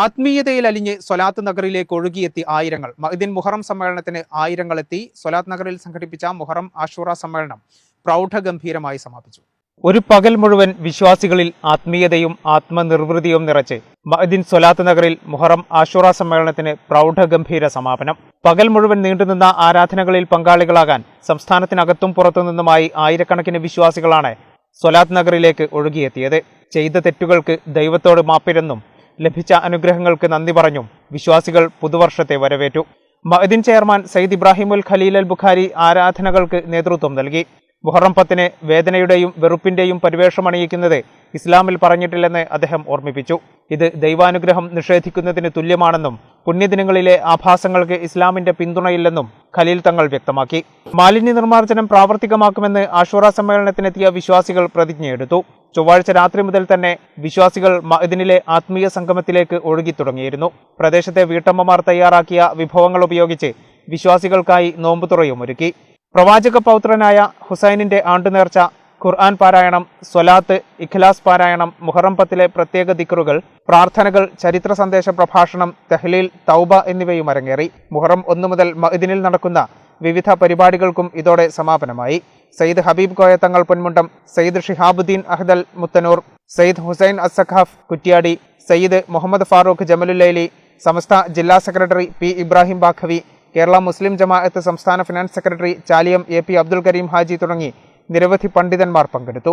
ആത്മീയതയിൽ അലിഞ്ഞ് സൊലാത്ത് നഗറിലേക്ക് ഒഴുകിയെത്തി ആയിരങ്ങൾ. മഹദിൻ മുഹറം സമ്മേളനത്തിന് ആയിരങ്ങളെത്തി. സൊലാത്ത് നഗറിൽ സംഘടിപ്പിച്ച മുഹറം ആഷൂറ സമ്മേളനം പ്രൗഢഗംഭീരമായി സമാപിച്ചു. ഒരു പകൽ മുഴുവൻ വിശ്വാസികളിൽ ആത്മീയതയും ആത്മനിർവൃതിയും നിറച്ച് മഹദിൻ സൊലാത്ത് നഗറിൽ മുഹറം ആഷൂറ സമ്മേളനത്തിന് പ്രൗഢഗംഭീര സമാപനം. പകൽ മുഴുവൻ നീണ്ടുനിന്ന ആരാധനകളിൽ പങ്കാളികളാകാൻ സംസ്ഥാനത്തിനകത്തും പുറത്തുനിന്നുമായി ആയിരക്കണക്കിന് വിശ്വാസികളാണ് സൊലാത്ത് നഗറിലേക്ക് ഒഴുകിയെത്തിയത്. ചെയ്ത തെറ്റുകൾക്ക് ദൈവത്തോട് മാപ്പിരെന്നും ലഭിച്ച അനുഗ്രഹങ്ങൾക്ക് നന്ദി പറഞ്ഞും വിശ്വാസികൾ പുതുവർഷത്തെ വരവേറ്റു. മഹദിൻ ചെയർമാൻ സയ്യിദ് ഇബ്രാഹിമുൽ ഖലീൽ അൽ ബുഖാരി ആരാധനകൾക്ക് നേതൃത്വം നൽകി. മുഹറം പത്തിന് വേദനയുടെയും വെറുപ്പിന്റെയും പരിവേഷമണിയിക്കുന്നത് ഇസ്ലാമിൽ പറഞ്ഞിട്ടില്ലെന്ന് അദ്ദേഹം ഓർമ്മിപ്പിച്ചു. ഇത് ദൈവാനുഗ്രഹം നിഷേധിക്കുന്നതിന് തുല്യമാണെന്നും പുണ്യദിനങ്ങളിലെ ആഭാസങ്ങൾക്ക് ഇസ്ലാമിന്റെ പിന്തുണയില്ലെന്നും ഖലീൽ തങ്ങൾ വ്യക്തമാക്കി. മാലിന്യ നിർമ്മാർജനം പ്രാവർത്തികമാക്കുമെന്ന് ആശ്വറ സമ്മേളനത്തിനെത്തിയ വിശ്വാസികൾ പ്രതിജ്ഞയെടുത്തു. ചൊവ്വാഴ്ച രാത്രി മുതൽ തന്നെ വിശ്വാസികൾ മഹദിനിലെ ആത്മീയ സംഗമത്തിലേക്ക് ഒഴുകി തുടങ്ങിയിരുന്നു. പ്രദേശത്തെ വീട്ടമ്മമാർ തയ്യാറാക്കിയ വിഭവങ്ങൾ ഉപയോഗിച്ച് വിശ്വാസികൾക്കായി നോമ്പുതുറയും ഒരുക്കി. പ്രവാചക പൗത്രനായ ഹുസൈനിന്റെ ആണ്ടുനേർച്ച ഖുർആൻ പാരായണം സ്വലാത്ത് ഇഖ്ലാസ് പാരായണം മുഹറം പത്തിലെ പ്രത്യേക ദിക്റുകൾ പ്രാർത്ഥനകൾ ചരിത്ര സന്ദേശ പ്രഭാഷണം തെഹ്ലീൽ തൗബ എന്നിവയും അരങ്ങേറി. മുഹറം ഒന്നു മുതൽ മഹദിനിൽ നടക്കുന്ന വിവിധ പരിപാടികൾക്കും ഇതോടെ സമാപനമായി. സയ്യിദ് ഹബീബ് കോയ തങ്ങൾ പൊന്മുണ്ടം സയ്യിദ് ഷിഹാബുദ്ദീൻ അഹ്ദൽ മുത്തനൂർ സയ്യിദ് ഹുസൈൻ അസഖാഫ് കുറ്റ്യാടി സയ്യിദ് മുഹമ്മദ് ഫാറൂഖ് ജമലുല്ലൈലി സമസ്ത ജില്ലാ സെക്രട്ടറി പി ഇബ്രാഹിം ബാഖവി കേരള മുസ്ലിം ജമാഅത്ത് സംസ്ഥാന finance secretary Chaliyam A P Abdul Kareem Haji തുടങ്ങി നിരവധി പണ്ഡിതന്മാർ പങ്കെടുത്തു.